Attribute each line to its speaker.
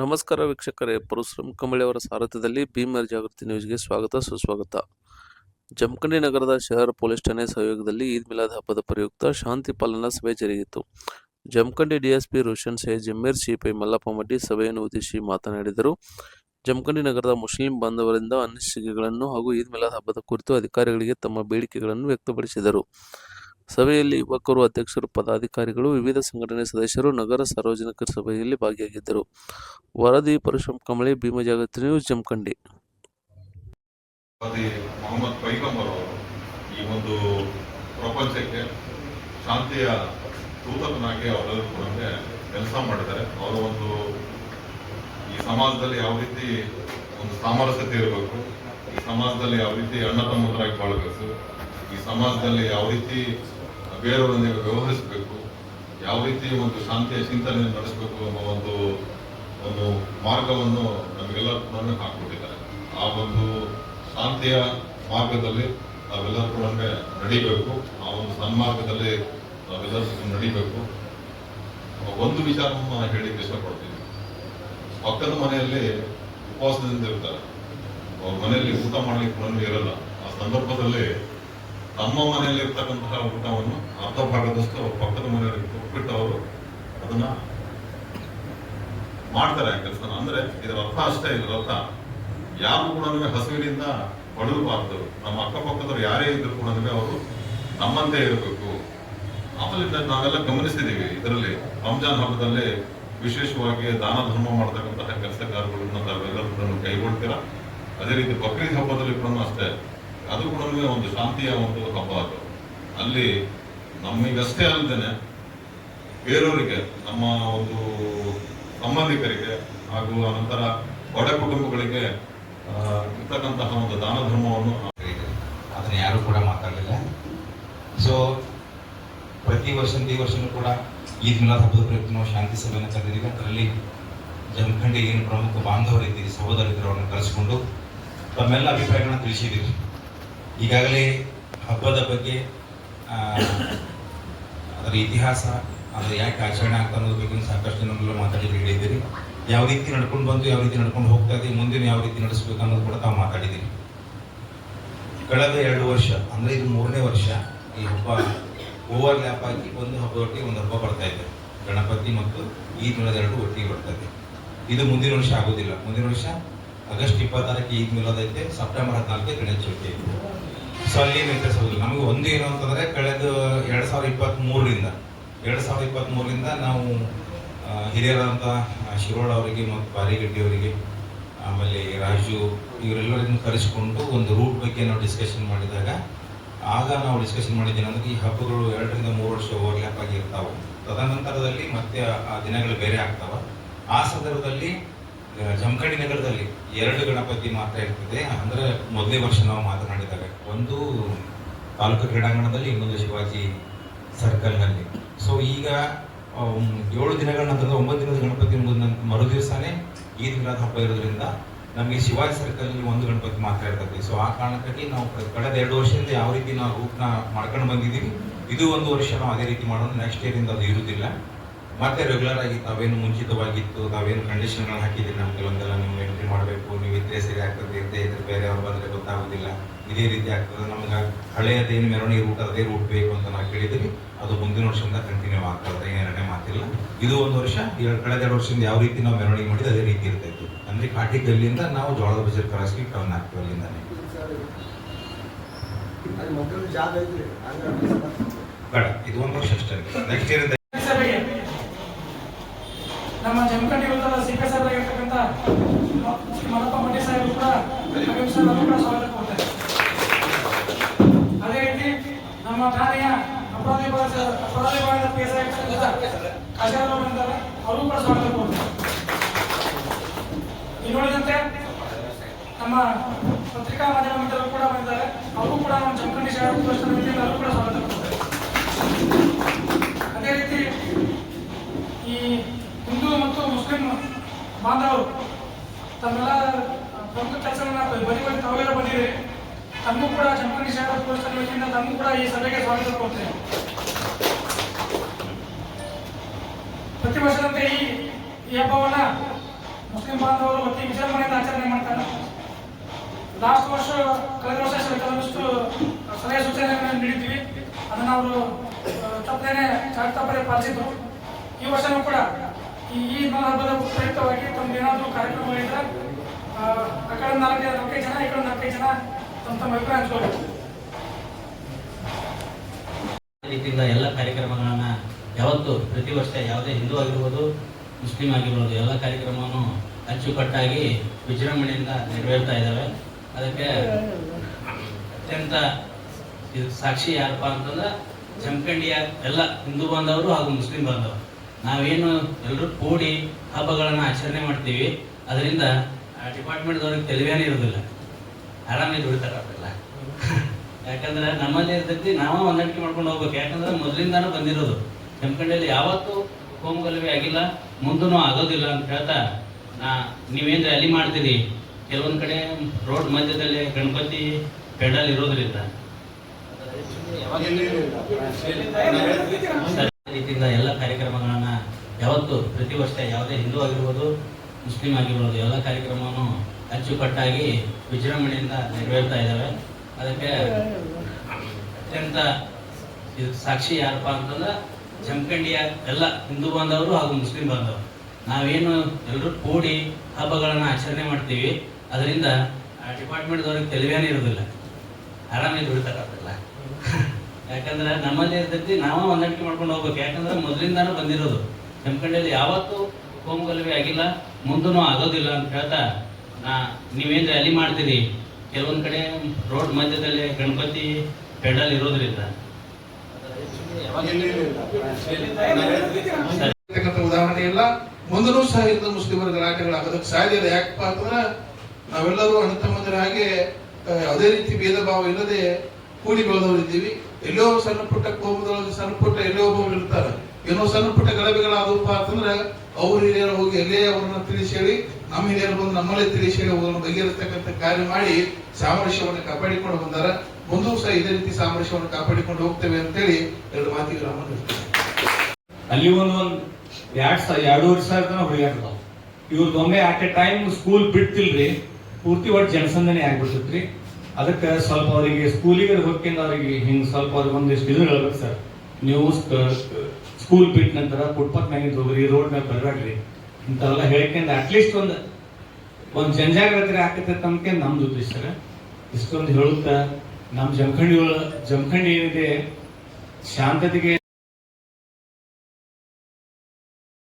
Speaker 1: ನಮಸ್ಕಾರ ವೀಕ್ಷಕರೇ, ಪರಶುರಾಮ್ ಕಂಬಳಿ ಅವರ ಸಾರಥ್ಯದಲ್ಲಿ ಭೀಮರ್ ಜಾಗೃತಿ ನ್ಯೂಸ್ಗೆ ಸ್ವಾಗತ, ಸುಸ್ವಾಗತ. ಜಮಖಂಡಿ ನಗರದ ಶಹರ್ ಪೊಲೀಸ್ ಠಾಣೆ ಸಹಯೋಗದಲ್ಲಿ ಈದ್ ಮಿಲಾದ್ ಹಬ್ಬದ ಪ್ರಯುಕ್ತ ಶಾಂತಿ ಪಾಲನಾ ಸಭೆ ಜರುಗಿತು. ಜಮಖಂಡಿ ಡಿಎಸ್ಪಿ ರೋಷನ್ ಸೇ ಜಮೀರ್, ಸಿಪಿ ಮಲ್ಲಪ್ಪ ಮಡ್ಡಿ ಸಭೆಯನ್ನು ಉದ್ದೇಶಿಸಿ ಮಾತನಾಡಿದರು. ಜಮಖಂಡಿ ನಗರದ ಮುಸ್ಲಿಂ ಬಾಂಧವರಿಂದ ಅನಿಸಿಕೆಗಳನ್ನು ಹಾಗೂ ಈದ್ ಮಿಲಾದ್ ಹಬ್ಬದ ಕುರಿತು ಅಧಿಕಾರಿಗಳಿಗೆ ತಮ್ಮ ಬೇಡಿಕೆಗಳನ್ನು ವ್ಯಕ್ತಪಡಿಸಿದರು. ಸಭೆಯಲ್ಲಿ ಯುವಕರು, ಅಧ್ಯಕ್ಷರು, ಪದಾಧಿಕಾರಿಗಳು, ವಿವಿಧ ಸಂಘಟನೆ ಸದಸ್ಯರು, ನಗರ ಸಾರ್ವಜನಿಕರ ಸಭೆಯಲ್ಲಿ ಭಾಗಿಯಾಗಿದ್ದರು. ವರದಿ ಪರಶುರಾಮ್ ಕಂಬಳಿ ಭೀಮ ಜಾಗೃತಿ ನ್ಯೂಸ್, ಜಮಖಂಡಿ.
Speaker 2: ಮೊಹಮ್ಮದ್ ಪೈಗಂಬರ್ ಅವರು ಈ ಒಂದು ಪ್ರಪಂಚಕ್ಕೆ ಶಾಂತಿಯ ದೂತಕನಾಗಿ ಅವರೆಲ್ಲರೂ ಕೆಲಸ ಮಾಡಿದ್ದಾರೆ. ಅವರ ಒಂದು ಈ ಸಮಾಜದಲ್ಲಿ ಯಾವ ರೀತಿ ಒಂದು ಸಾಮರಸ್ಯತೆ ಇರಬೇಕು, ಈ ಸಮಾಜದಲ್ಲಿ ಯಾವ ರೀತಿ ಅಣ್ಣ ತಮ್ಮದರಾಗಿ ಬಾಳಬೇಕು, ಈ ಸಮಾಜದಲ್ಲಿ ಯಾವ ರೀತಿ ಬೇರೆಯವರೊಂದಿಗೆ ವ್ಯವಹರಿಸಬೇಕು, ಯಾವ ರೀತಿ ಒಂದು ಶಾಂತಿಯ ಚಿಂತನೆ ನಡೆಸಬೇಕು ಅನ್ನೋ ಒಂದು ಒಂದು ಮಾರ್ಗವನ್ನು ನಮಗೆಲ್ಲ ಕೂಡ ಹಾಕ್ಕೊಟ್ಟಿದ್ದಾರೆ. ಆ ಒಂದು ಶಾಂತಿಯ ಮಾರ್ಗದಲ್ಲಿ ನಾವೆಲ್ಲರೂ ಕೂಡ ನಡಿಬೇಕು. ಆ ಒಂದು ಸನ್ಮಾರ್ಗದಲ್ಲಿ ನಾವೆಲ್ಲರೂ ನಡಿಬೇಕು. ಒಂದು ವಿಚಾರವನ್ನು ನಾನು ಹೇಳಿಕ್ಕೆ ಇಷ್ಟಪಡ್ತೀನಿ. ಪಕ್ಕದ ಮನೆಯಲ್ಲಿ ಉಪವಾಸದಿಂದ ಇರ್ತಾರೆ. ಅವ್ರ ಮನೆಯಲ್ಲಿ ಊಟ ಮಾಡಲಿಕ್ಕೆ ಕೂಡ ಇರಲ್ಲ ಆ ಸಂದರ್ಭದಲ್ಲಿ ತಮ್ಮ ಮನೆಯಲ್ಲಿ ಇರ್ತಕ್ಕಂತಹ ಊಟವನ್ನು ಅರ್ಧ ಭಾಗದಷ್ಟು ಅವ್ರ ಪಕ್ಕದ ಮನೆಯವರಿಗೆ ಕೊಟ್ಬಿಟ್ಟು ಅವರು ಅದನ್ನ ಮಾಡ್ತಾರೆ ಆ ಕೆಲಸನ. ಅಂದ್ರೆ ಇದರ ಅರ್ಥ ಅಷ್ಟೇ, ಇದರ ಅರ್ಥ ಯಾರು ಕೂಡ ಹಸುವಿನಿಂದ ಬಳಲಬಾರ್ದು ನಮ್ಮ ಅಕ್ಕಪಕ್ಕದವ್ರು ಯಾರೇ ಇದ್ರು ಕೂಡ ಅವರು ನಮ್ಮಂತೆ ಇರಬೇಕು. ಆಮೇಲೆ ನಾವೆಲ್ಲ ಗಮನಿಸಿದೀವಿ ಇದರಲ್ಲಿ. ರಂಜಾನ್ ಹಬ್ಬದಲ್ಲಿ ವಿಶೇಷವಾಗಿ ದಾನ ಧರ್ಮ ಮಾಡ್ತಕ್ಕಂತಹ ಕೆಲಸಗಾರರು ಕೈಗೊಳ್ತೀರಾ? ಅದೇ ರೀತಿ ಬಕ್ರೀದ್ ಹಬ್ಬದಲ್ಲಿ ಕೂಡ ಅಷ್ಟೇ. ಅದು ಕೂಡ ಒಂದು ಶಾಂತಿಯ ಒಂದು ಹಬ್ಬ ಅದು ಅಲ್ಲಿ ನಮಗಷ್ಟೇ ಅಲ್ಲದೇನೆ ಬೇರೆಯವರಿಗೆ ನಮ್ಮ ಒಂದು ಸಂಬಂಧಿಕರಿಗೆ ಹಾಗೂ ಅನಂತರ ಬಡ ಕುಟುಂಬಗಳಿಗೆ ಇರ್ತಕ್ಕಂತಹ ಒಂದು ದಾನ ಧರ್ಮವನ್ನು
Speaker 3: ಅದನ್ನು ಯಾರು ಕೂಡ ಮಾತಾಡಲಿಲ್ಲ. ಸೊ ಪ್ರತಿ ವರ್ಷ ಈ ವರ್ಷನೂ ಕೂಡ ಈದ್ ಮಿಲಾದ್ ಹಬ್ಬದ ಪ್ರಯುಕ್ತ ನಾವು ಶಾಂತಿ ಸಭೆಯನ್ನು ಕರೆದಿದ್ದೀವಿ. ಅದರಲ್ಲಿ ಜಮಖಂಡಿ ಏನು ಪ್ರಮುಖ ಬಾಂಧವರಿದ್ದೀರಿ ಸಹೋದರಿದ್ದರು ಅವ್ರನ್ನ ಕರೆಸಿಕೊಂಡು ತಮ್ಮೆಲ್ಲ ಅಭಿಪ್ರಾಯಗಳನ್ನ ತಿಳಿಸಿದ್ದೀವಿ ಈಗಾಗಲೇ ಹಬ್ಬದ ಬಗ್ಗೆ ಅದರ ಇತಿಹಾಸ, ಅದರ ಯಾಕೆ ಆಚರಣೆ ಆಗ್ತಾ ಅನ್ನೋದ್ರ ಬಗ್ಗೆ ಸಾಕಷ್ಟು ಜನರೆಲ್ಲ ಮಾತಾಡಿದ್ರು ಹೇಳಿದ್ದೀರಿ. ಯಾವ ರೀತಿ ನಡ್ಕೊಂಡು ಬಂದು ಯಾವ ರೀತಿ ನಡ್ಕೊಂಡು ಹೋಗ್ತಾ ಇದೆ, ಮುಂದಿನ ಯಾವ ರೀತಿ ನಡೆಸಬೇಕು ಅನ್ನೋದು ಕೂಡ ತಾವು ಮಾತಾಡಿದ್ದೀರಿ. ಕಳೆದ ಎರಡು ವರ್ಷ, ಅಂದ್ರೆ ಇದು ಮೂರನೇ ವರ್ಷ ಈ ಹಬ್ಬ ಓವರ್ ಲ್ಯಾಪ್ ಆಗಿ ಒಂದು ಹಬ್ಬದೊಟ್ಟಿಗೆ ಒಂದು ಹಬ್ಬ ಬರ್ತಾ ಇದೆ. ಗಣಪತಿ ಮತ್ತು ಈ ದಿನದ ಎರಡು ಒಟ್ಟಿಗೆ ಬರ್ತಾ ಇದು ಮುಂದಿನ ವರ್ಷ ಆಗೋದಿಲ್ಲ. ಮುಂದಿನ ವರ್ಷ ಆಗಸ್ಟ್ ಇಪ್ಪತ್ತಾರಕ್ಕೆ ಈಗ ನಿಲ್ಲೋದೈತೆ, ಸೆಪ್ಟೆಂಬರ್ ಹದಿನಾಲ್ಕು ಗಣೇಶ ಐತೆ. ಸೊ ಅಲ್ಲಿ ಏನು ನಮಗೆ ಒಂದು ಏನು ಅಂತಂದರೆ ಕಳೆದ ಎರಡು ಸಾವಿರದ ಇಪ್ಪತ್ತ್ಮೂರರಿಂದ, ಎರಡು ಸಾವಿರದ ಇಪ್ಪತ್ತ್ ಮೂರರಿಂದ ನಾವು ಹಿರಿಯರಾದಂಥ ಶಿರೋಳ ಅವರಿಗೆ ಮತ್ತು ಬಾರಿಗಡ್ಡಿ ಅವರಿಗೆ, ಆಮೇಲೆ ರಾಜು ಇವರೆಲ್ಲರನ್ನು ಕರೆಸಿಕೊಂಡು ಒಂದು ರೂಟ್ ಬಗ್ಗೆ ನಾವು ಡಿಸ್ಕಷನ್ ಮಾಡಿದಾಗ, ಆಗ ನಾವು ಡಿಸ್ಕಷನ್ ಮಾಡಿದ್ದೇನೆ ಅಂದ್ರೆ ಈ ಹಬ್ಬಗಳು ಎರಡರಿಂದ ಮೂರು ವರ್ಷ ಓವರ್ಲ್ಯಾಪ್ ಆಗಿರ್ತಾವೆ. ತದನಂತರದಲ್ಲಿ ಮತ್ತೆ ಆ- ದಿನಗಳು ಬೇರೆ ಆಗ್ತಾವ. ಆ ಸಂದರ್ಭದಲ್ಲಿ ಜಮಖಂಡಿ ನಗರದಲ್ಲಿ ಎರಡು ಗಣಪತಿ ಮಾತ್ರ ಇರ್ತದೆ. ಅಂದರೆ ಮೊದಲನೇ ವರ್ಷ ನಾವು ಮಾತನಾಡಿದಾಗ ಒಂದು ತಾಲೂಕು ಕ್ರೀಡಾಂಗಣದಲ್ಲಿ, ಇನ್ನೊಂದು ಶಿವಾಜಿ ಸರ್ಕಲ್ನಲ್ಲಿ. ಸೊ ಈಗ ಏಳು ದಿನಗಳ ನಂತರ, ಒಂಬತ್ತು ದಿನದ ಗಣಪತಿ ಮರು ದಿವಸನೇ ಈದ್ ಮಿಲಾದ್ ಹಬ್ಬ ಇರೋದ್ರಿಂದ ನಮಗೆ ಶಿವಾಜಿ ಸರ್ಕಲ್ ಒಂದು ಗಣಪತಿ ಮಾತ್ರ ಇರ್ತದೆ. ಸೊ ಆ ಕಾರಣಕ್ಕಾಗಿ ನಾವು ಕಳೆದ ಎರಡು ವರ್ಷದಿಂದ ಯಾವ ರೀತಿ ನಾವು ರೂಟ್ನ ಮಾಡ್ಕೊಂಡು ಬಂದಿದ್ದೀವಿ, ಇದು ಒಂದು ವರ್ಷ ನಾವು ಅದೇ ರೀತಿ ಮಾಡೋಣ. ನೆಕ್ಸ್ಟ್ ಇಯರ್ ಇಂದ ಅದು ಇರುವುದಿಲ್ಲ. ಮತ್ತೆ ರೆಗ್ಯುಲರ್ ಆಗಿ ತಾವೇನು ಮುಂಚಿತವಾಗಿತ್ತು ತಾವೇನು ಕಂಡೀಷನ್ಗಳನ್ನ ಹಾಕಿದ್ದೀರಿ ನಮ್ಮ ಕೆಲವೊಂದೆಲ್ಲ ನೀವು ಎಂಟ್ರಿ ಮಾಡಬೇಕು ನೀವು ಇದ್ರೆ ಸರಿ ಆಗ್ತದೆ ಇದ್ದೇ ಇದ್ರೆ ಬೇರೆಯವ್ರು ಬಂದ್ರೆ ಗೊತ್ತಾಗೋದಿಲ್ಲ. ಇದೇ ರೀತಿ ಆಗ್ತದೆ. ನಮ್ಗೆ ಹಳೆಯದೇನು ಮೆರವಣಿಗೆ ರೂಟ್ ಅದೇ ರೂಟ್ ಬೇಕು ಅಂತ ನಾವು ಕೇಳಿದ್ರಿ ಅದು ಮುಂದಿನ ವರ್ಷದಿಂದ ಕಂಟಿನ್ಯೂ ಆಗ್ತದೆ ಎರಡನೇ ಮಾತಿಲ್ಲ. ಇದು ಒಂದು ವರ್ಷ ಎರಡು ಕಳೆದ ಎರಡು ವರ್ಷದಿಂದ ಯಾವ ರೀತಿ ನಾವು ಮೆರವಣಿಗೆ ಮಾಡಿದ ಅದೇ ರೀತಿ ಇರ್ತೈತಿ ಅಂದ್ರೆ ಕಾಟಿ ಗಲ್ಲಿಂದ ನಾವು ಜೋಳದ ಬಜಾರ್ ಕ್ರಾಸ್ಗೆ ಟರ್ನ್ ಆಗ್ತೀವಿ ಅಲ್ಲಿಂದಾನೆ. ಬೇಡ ಇದು ಒಂದು ವರ್ಷ ಅಷ್ಟೇ. ನೆಕ್ಸ್ಟ್ ಇಯರ್
Speaker 4: ನಮ್ಮ ಜಮಖಂಡಿ ವೃತ್ತದ ಸಿಕ್ಕಸರಾಗಿರ್ತಕ್ಕಂಥ ಶ್ರೀ ಮಲ್ಲಪ್ಪ ಮಂಡಿ ಸಾಹೇಬರು ಕೂಡ ಕೂಡ ಸ್ವಾಗತ ಕೊಡ್ತಾರೆ. ಅದೇ ರೀತಿ ನಮ್ಮ ಠಾಣೆಯ ಅಪರಾಧ ಅಪರಾಧಿ ಪಿ ಎಸ್ ಆಗಿರ್ತಕ್ಕಂಥ ಅವರು ಕೂಡ ಸ್ವಾಗತ ಕೊಡ್ತಾರೆ. ಇನ್ನುಳಿದಂತೆ ನಮ್ಮ ಪತ್ರಿಕಾ ಮಾಧ್ಯಮ ಮಿತ್ರರು ಕೂಡ ಬಂದಿದ್ದಾರೆ. ಅವರು ಕೂಡ ನಮ್ಮ ಜಮಖಂಡಿ ಸಾಹೇಬ್ ಕೂಡ ಸ್ವಾಗತ ಕೊಡ್ತಾರೆ. ಅದೇ ರೀತಿ ಈ ಬಾಂಧವರು ತಮ್ಮೆಲ್ಲ ಪ್ರಮುಖ ಕೆಲಸಗಳನ್ನ ಬರೀ ಬರೀ ತಾವೆಲ್ಲ ಬಂದಿರಿ ತಮಗೂ ಕೂಡ ಜಮಖಂಡಿ ಶಾಲಾ ಪುರಸ್ಕಾರ ವತಿಯಿಂದ ತಮಗೂ ಕೂಡ ಈ ಸಭೆಗೆ ಸ್ವಾಗತ ಕೊಡ್ತೇನೆ. ಪ್ರತಿ ವರ್ಷದಂತೆ ಈ ಹಬ್ಬವನ್ನ ಮುಸ್ಲಿಂ ಬಾಂಧವರು ಅತಿ ವಿಜೃಂಭಣೆಯಿಂದ ಆಚರಣೆ ಮಾಡ್ತಾರೆ. ಲಾಸ್ಟ್ ವರ್ಷ, ಕಳೆದ ವರ್ಷ ಕೆಲವಷ್ಟು ಸಲಹೆ ಸೂಚನೆಗಳನ್ನು ನೀಡಿದ್ವಿ ಅದನ್ನು ಅವರು ತಪ್ಪದೇನೆ ತಪ್ಪದೆ ಪಾಲಿಸಿದ್ರು. ಈ ವರ್ಷನೂ ಕೂಡ ಈ ಆ ಕಡೆ ನಾಲ್ಕೈದು ಜನ ಈ ಜನ ತಮ್ಮ ತಮ್ಮ ಅಭಿಪ್ರಾಯ ಹಂಚ್ಕೋಬೇಕು
Speaker 5: ರೀತಿಯಿಂದ ಎಲ್ಲ ಕಾರ್ಯಕ್ರಮಗಳನ್ನ ಯಾವತ್ತು ಪ್ರತಿ ವರ್ಷ ಯಾವುದೇ ಹಿಂದೂ ಆಗಿರ್ಬೋದು, ಮುಸ್ಲಿಂ ಆಗಿರ್ಬೋದು, ಎಲ್ಲ ಕಾರ್ಯಕ್ರಮವನ್ನು ಅಚ್ಚುಕಟ್ಟಾಗಿ ವಿಜೃಂಭಣೆಯಿಂದ ನೆರವೇರ್ತಾ ಇದ್ದಾವೆ. ಅದಕ್ಕೆ ಅತ್ಯಂತ ಸಾಕ್ಷಿ ಯಾರಪ್ಪ ಅಂತಂದ್ರೆ, ಜಮಖಂಡಿಯ ಎಲ್ಲ ಹಿಂದೂ ಬಾಂಧವರು ಹಾಗೂ ಮುಸ್ಲಿಂ ಬಾಂಧವರು. ನಾವೇನು ಎಲ್ಲರೂ ಕೂಡಿ ಹಬ್ಬಗಳನ್ನು ಆಚರಣೆ ಮಾಡ್ತೀವಿ. ಅದರಿಂದ ಡಿಪಾರ್ಟ್ಮೆಂಟ್ದವ್ರಿಗೆ ತಿಳಿವೇನೇ ಇರೋದಿಲ್ಲ. ಆರಾಮೇ ದುಡಿತಾರೆ ಅವರೆಲ್ಲ. ಯಾಕಂದ್ರೆ ನಮ್ಮಲ್ಲಿ ಇರ್ತೈತಿ ನಾವು ಹೊಂದಾಣಿಕೆ ಮಾಡ್ಕೊಂಡು ಹೋಗ್ಬೇಕು. ಯಾಕಂದ್ರೆ ಮೊದಲಿಂದಾನು ಬಂದಿರೋದು. ಜಮಖಂಡಿಯಲ್ಲಿ ಯಾವತ್ತೂ ಕೋಮುಗಲಭೆ ಆಗಿಲ್ಲ ಮುಂದೂ ಆಗೋದಿಲ್ಲ ಅಂತ ಹೇಳ್ತಾ ನಾ ನೀವೇನು ರ್ಯಾಲಿ ಮಾಡ್ತೀರಿ? ಕೆಲವೊಂದು ಕಡೆ ರೋಡ್ ಮಧ್ಯದಲ್ಲಿ ಗಣಪತಿ ಪೆಡಲ್ ಇರೋದ್ರಿಂದ. ರೀತಿಯಿಂದ ಎಲ್ಲ ಕಾರ್ಯಕ್ರಮಗಳನ್ನು ಯಾವತ್ತು ಪ್ರತಿ ವರ್ಷ ಯಾವುದೇ ಹಿಂದೂ ಆಗಿರ್ಬೋದು, ಮುಸ್ಲಿಂ ಆಗಿರ್ಬೋದು, ಎಲ್ಲ ಕಾರ್ಯಕ್ರಮವನ್ನು ಅಚ್ಚುಕಟ್ಟಾಗಿ ವಿಜೃಂಭಣೆಯಿಂದ ನೆರವೇರ್ತಾ ಇದ್ದಾವೆ ಅದಕ್ಕೆ ಅತ್ಯಂತ ಸಾಕ್ಷಿ ಯಾರಪ್ಪ ಅಂತಂದ್ರೆ ಜಮಖಂಡಿಯ ಎಲ್ಲ ಹಿಂದೂ ಬಾಂಧವರು ಹಾಗೂ ಮುಸ್ಲಿಂ ಬಾಂಧವರು. ನಾವೇನು ಎಲ್ಲರೂ ಕೂಡಿ ಹಬ್ಬಗಳನ್ನು ಆಚರಣೆ ಮಾಡ್ತೀವಿ. ಅದರಿಂದ ಡಿಪಾರ್ಟ್ಮೆಂಟ್ದವ್ರಿಗೆ ತೆಲುವೇನೇ ಇರೋದಿಲ್ಲ. ಆರಾಮಾಗಿ ದುಡಿತಾರ ಅವರೆಲ್ಲ ಯಾಕಂದ್ರೆ ನಮ್ಮಲ್ಲಿ ಇರ್ತೈತಿ, ನಾವ ಹೊಂದಾಣಿಕೆ ಮಾಡ್ಕೊಂಡು ಹೋಗ್ಬೇಕು. ಯಾಕಂದ್ರೆ ಮೊದಲಿಂದಾನು ಬಂದಿರೋದು. ಜಮಖಂಡಿಯಲ್ಲಿ ಯಾವತ್ತೂ ಕೋಮುಗಲಭೆ ಆಗಿಲ್ಲ ಮುಂದೂ ಆಗೋದಿಲ್ಲ ಅಂತ ಹೇಳ್ತಾ, ನಾ, ನೀವೇನ್ ರ್ಯಾಲಿ ಮಾಡ್ತೀರಿ? ಕೆಲವೊಂದ್ ಕಡೆ ರೋಡ್ ಮಧ್ಯದಲ್ಲಿ ಗಣಪತಿ ಪೆಡಲ್ ಇರೋದ್ರಿಂದ.
Speaker 6: ಉದಾಹರಣೆ ಇಲ್ಲ. ಮುಂದೂ ಸಹ ಇಂದು ಮುಸ್ಲಿಮರ ಗಲಾಟೆಗಳಾಗೋದಕ್ಕೆ ಸಾಧ್ಯ ಇಲ್ಲ. ಯಾಕಪ್ಪ ಅಂತಂದ್ರೆ ನಾವೆಲ್ಲರೂ ಅಣ್ಣ ತಮ್ಮಂದಿರ ಹಾಗೆ ಯಾವುದೇ ರೀತಿ ಭೇದ ಭಾವ ಇಲ್ಲದೆ ಕೂಡಿ ಬೆಳೆದವರು ಇದ್ದೀವಿ ಎಲ್ಲೋ ಸಣ್ಣ ಪುಟ್ಟ ಕೋಮದೊಳಗೆ ಸಣ್ಣ ಪುಟ್ಟ ಎಲ್ಲೋ ಒಬ್ಬರು ಇರ್ತಾರೆ. ಏನೋ ಸಣ್ಣ ಪುಟ್ಟ ಗಲಭೆಗಳಾದವಪ್ಪ ಅಂತಂದ್ರೆ ಅವ್ರ ಹಿರಿಯರು ಹೋಗಿ ಎಲ್ಲೇ ಅವ್ರನ್ನ ತಿಳಿಸಿ ಹೇಳಿ ನಮ್ಮ ಹಿರಿಯರು ಬಂದು ನಮ್ಮಲ್ಲೇ ತಿಳಿಸಿ ಹೇಳಿ ಅವ್ರನ್ನ ಬಗೆಹರಿಸ್ತಕ್ಕಂಥ ಕಾರ್ಯ ಮಾಡಿ ಸಾಮರಸ್ಯವನ್ನು ಕಾಪಾಡಿಕೊಂಡು ಬಂದಾರ. ಮುಂದೂ ಸಹ ಇದೇ ರೀತಿ ಸಾಮರಸ್ಯವನ್ನು ಕಾಪಾಡಿಕೊಂಡು ಹೋಗ್ತೇವೆ ಅಂತೇಳಿ ಎರಡು ಮಾತಿಗೆ ರಾಮನ್
Speaker 7: ಅಲ್ಲಿ ಒಂದು ಒಂದು ಎರಡ್ ಸಾವಿರ ಎರಡೂವರೆ ಸಾವಿರ ತನಕ ಹುಡುಗಾಡ್ತಾವ ಇವ್ರದ್ದು ಒಮ್ಮೆ ಅಟ್ ಎ ಟೈಮ್ ಸ್ಕೂಲ್ ಬಿಡ್ತಿಲ್ರಿ, ಪೂರ್ತಿ ಒಟ್ಟು ಜನಸಂದನೆ ಆಗ್ಬಿಡ್ತೈತ್ರಿ. ಅದಕ್ಕೆ ಸ್ವಲ್ಪ ಅವರಿಗೆ ಸ್ಕೂಲಿಗೆ ಹೋಗ್ಕೊಂಡು ಅವ್ರಿಗೆ ಹಿಂಗೆ ಸ್ವಲ್ಪ ಅವ್ರಿಗೆ ಒಂದಿಷ್ಟು ಇದು ಹೇಳ್ಬೇಕು ಸರ್. ನೀವು ಸ್ಕೂಲ್ ಬಿಟ್ಟ ನಂತರ ಫುಟ್ಪಾತ್ ಮ್ಯಾಗಿಂದ ಹೋಗ್ರಿ, ರೋಡ್ ಮ್ಯಾಗ ಬರಬೇಡ್ರಿ ಇಂಥವೆಲ್ಲ ಹೇಳ್ಕೊಂಡು ಅಟ್ಲೀಸ್ಟ್ ಒಂದು ಒಂದು ಜನಜಾಗೃತಿ ಆಗ್ತೈತೆ ತಮ್ಗೆ ನಮ್ದು ಉದ್ದೇಶ ಸರ್. ಇಷ್ಟೊಂದು ಹೇಳುತ್ತಾ ನಮ್ಮ ಜಮಖಂಡಿ ಜಮಖಂಡಿ ಏನಿದೆ, ಶಾಂತತೆಗೆ